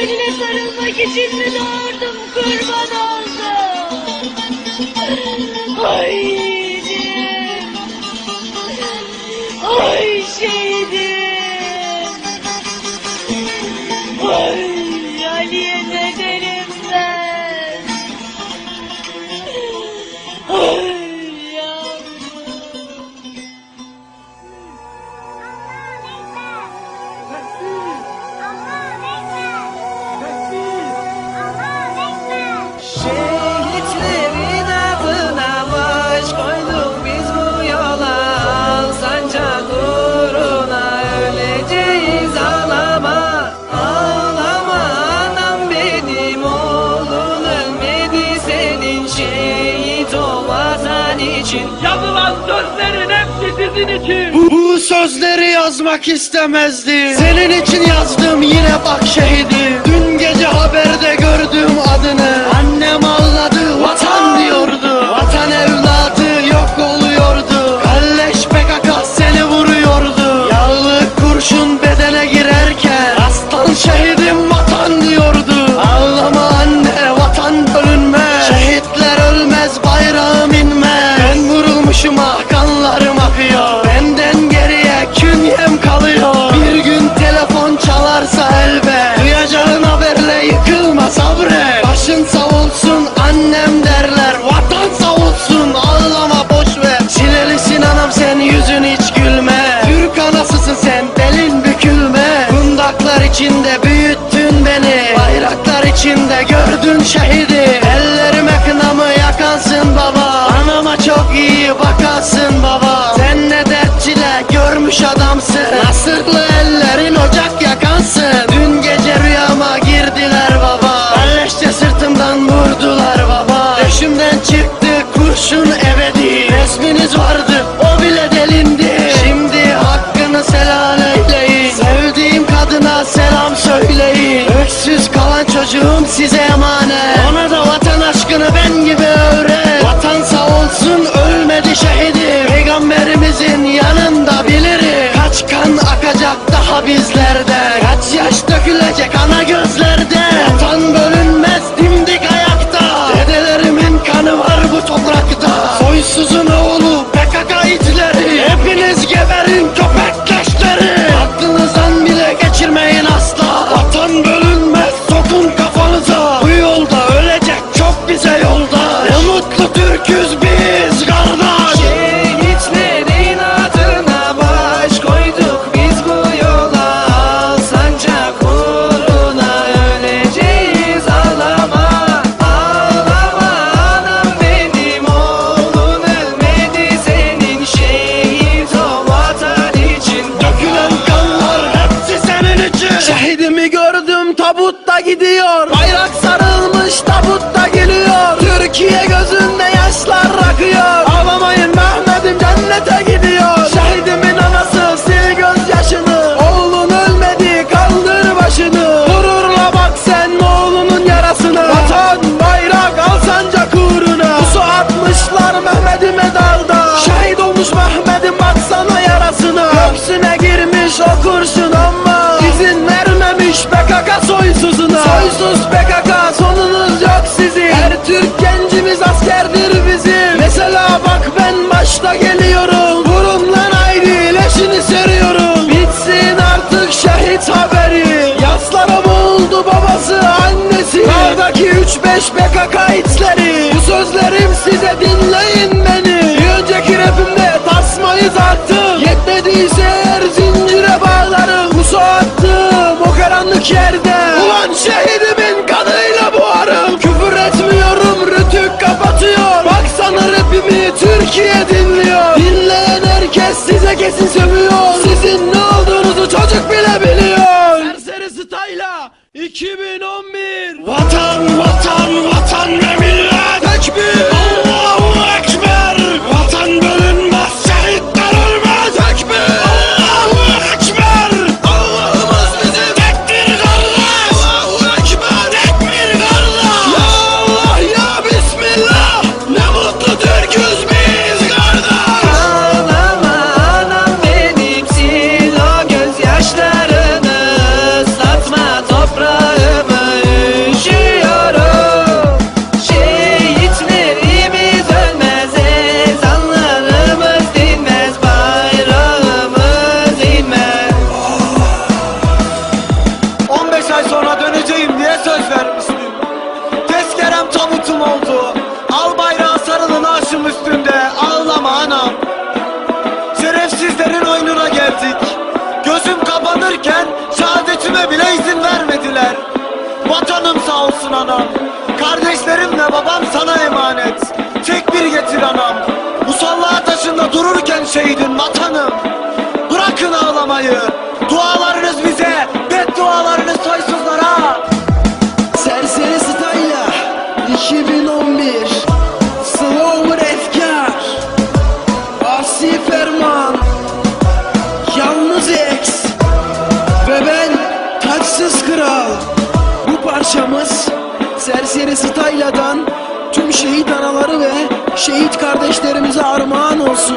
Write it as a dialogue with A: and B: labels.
A: Seninle sarılmak için mi doğurdum kurban oldum?
B: için
C: Yazılan sözlerin hepsi sizin için.
D: Bu, bu sözleri yazmak istemezdim. Senin için yazdım yine bak şehidim. Dün Çocuğum size emanet. Ona da vatan tabutta gidiyor. Bayrak sarılmış tabutta Ürkencimiz askerdir bizim. Mesela bak ben başta geliyorum. Vurun lan leşini seriyorum. Bitsin artık şehit haberi. Yaslara boğuldu babası annesi. Kardaki 3-5 PKK içleri Bu sözlerim size dinleyin beni. Bir önceki rapimde tasmayı zattım Yetmediyse her zincire bağlarım. Bu attım o karanlık yerde Size kesin sövüyor. Sizin ne olduğunuzu çocuk bile biliyor. Serseri style'a 2011 ve babam sana emanet. Tek bir getir anam. Musalla taşında dururken şehidin
B: vatanım. Bırakın
C: ağlamayı. Dualarınız bize, beddualarınız soysuzlara. Serseri Stayla 2011 Slower Efkar Asi Ferman Yalnız X Ve ben Taçsız Kral Bu parçamız Serseri Stayla'dan tüm şehit anaları ve şehit kardeşlerimize armağan olsun.